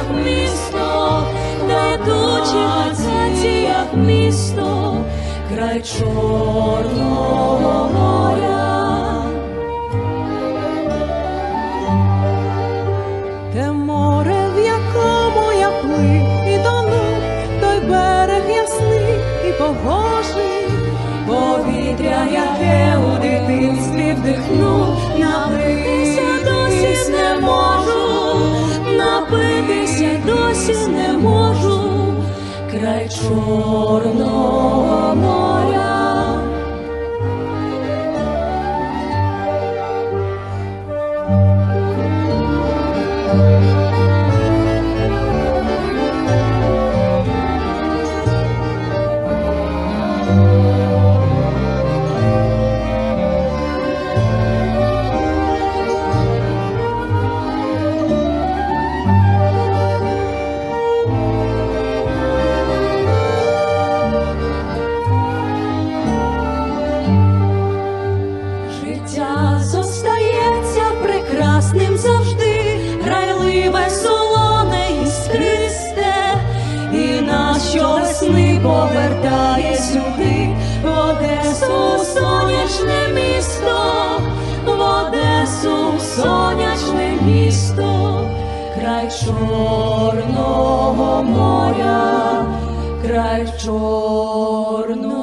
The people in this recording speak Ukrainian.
як місто, на тучих акаціях місто, край чорного моря, те море, в якому я плив і тонув, той берег ясний і погожий, повітря, яке у край Чорного моря. Життя Одесу сонячне місто, в Одесу сонячне місто, край Чорного моря, край Чорного.